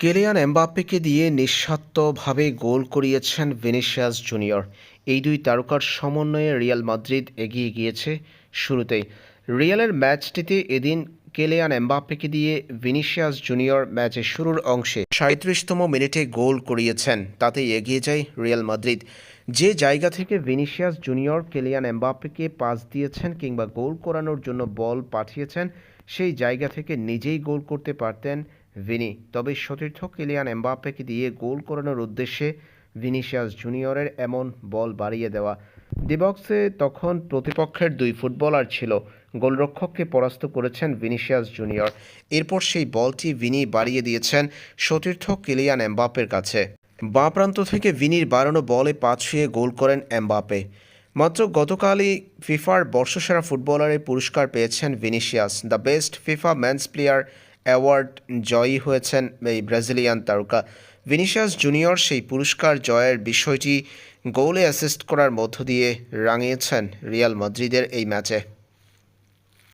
Kylian এমবাপ্পেকে দিয়ে নিঃস্বার্থভাবে গোল করিয়েছেন ভিনিসিয়াস জুনিয়র। এই দুই তারকার সমন্বয়ে রিয়াল মাদ্রিদ এগিয়ে গিয়েছে শুরুতেই। রিয়ালের ম্যাচটিতে এদিন কেলিয়ান এমবাপ্পেকে দিয়ে ভিনিসিয়াস জুনিয়র ম্যাচের শুরুর অংশে সাঁত্রিশতম মিনিটে গোল করিয়েছেন। তাতেই এগিয়ে যায় রিয়াল মাদ্রিদ। যে জায়গা থেকে ভিনিসিয়াস জুনিয়র কেলিয়ান এমবাপ্পেকে পাস দিয়েছেন কিংবা গোল করানোর জন্য বল পাঠিয়েছেন, সেই জায়গা থেকে নিজেই গোল করতে পারতেন ভিনি। তবে সতীর্থ কিলিয়ান এমবাপ্পেকে দিয়ে গোল করানোর উদ্দেশ্যে ভিনিসিয়াস জুনিয়রের এমন বল বাড়িয়ে দেওয়া। ডিবক্সে তখন প্রতিপক্ষের দুই ফুটবলার ছিল। গোলরক্ষককে পরাস্ত করেছেন ভিনিসিয়াস জুনিয়র। এরপর সেই বলটি ভিনি বাড়িয়ে দিয়েছেন সতীর্থ কিলিয়ান এমবাপ্পের কাছে। বাঁ প্রান্ত থেকে ভিনির বাড়ানো বলে পা ছুঁয়ে গোল করেন এমবাপ্পে। মাত্র গতকালই ফিফার বর্ষসেরা ফুটবলারের পুরস্কার পেয়েছেন Vinicius, the best FIFA men's player award জয়ী হয়েছেন এই ব্রাজিলিয়ান তারকা। ভিনিশাস জুনিয়র সেই পুরস্কার জয়ের বিষয়টি গোলে অ্যাসিস্ট করার মধ্য দিয়ে রাঙিয়েছেন রিয়াল মাদ্রিদের এই ম্যাচে।